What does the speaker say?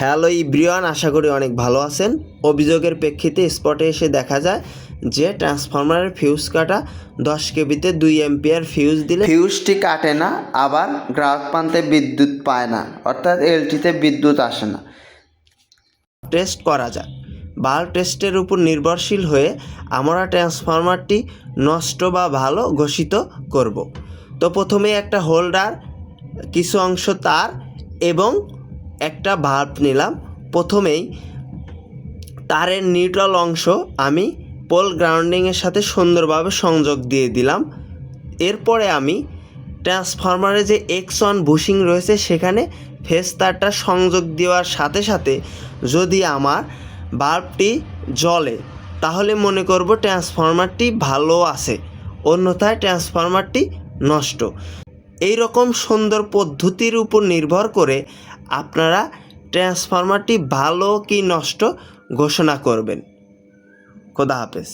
Hello ইব্রিয়ান আশা করি অনেক ভালো আছেন। অভিযোগের প্রেক্ষিতে স্পটে এসে দেখা যায় যে ট্রান্সফরমারের ফিউজ কাটা দশ কেবিতে দুই এম্পিয়ার ফিউজ দিলে ফিউজটি কাটে না আবার গ্রাহক প্রান্তে বিদ্যুৎ পায় না অর্থাৎ এলটিতে বিদ্যুৎ আসে না। টেস্ট করা যাক। বাল্ব টেস্টের উপর নির্ভরশীল হয়ে আমরা ট্রান্সফরমারটি নষ্ট বা ভালো ঘোষিত করব। তো প্রথমে একটা হোল্ডার কিছু অংশ তার এবং একটা বাল্ব নিলাম। প্রথমেই তারের নিউট্রাল অংশ আমি পোল গ্রাউন্ডিংয়ের সাথে সুন্দরভাবে সংযোগ দিয়ে দিলাম। এরপরে আমি ট্রান্সফরমারে যে এক্স ওয়ান বুশিং রয়েছে, সেখানে ফেস তারটা সংযোগ দেওয়ার সাথে সাথে যদি আমার বাল্বটি জ্বলে, তাহলে মনে করব ট্রান্সফরমারটি ভালো আছে, অন্যথায় ট্রান্সফরমারটি নষ্ট। এই রকম সুন্দর পদ্ধতির উপর নির্ভর করে আপনারা ট্রান্সফরমারটি ভালো কি নষ্ট ঘোষণা করবেন। খোদা হাফেজ।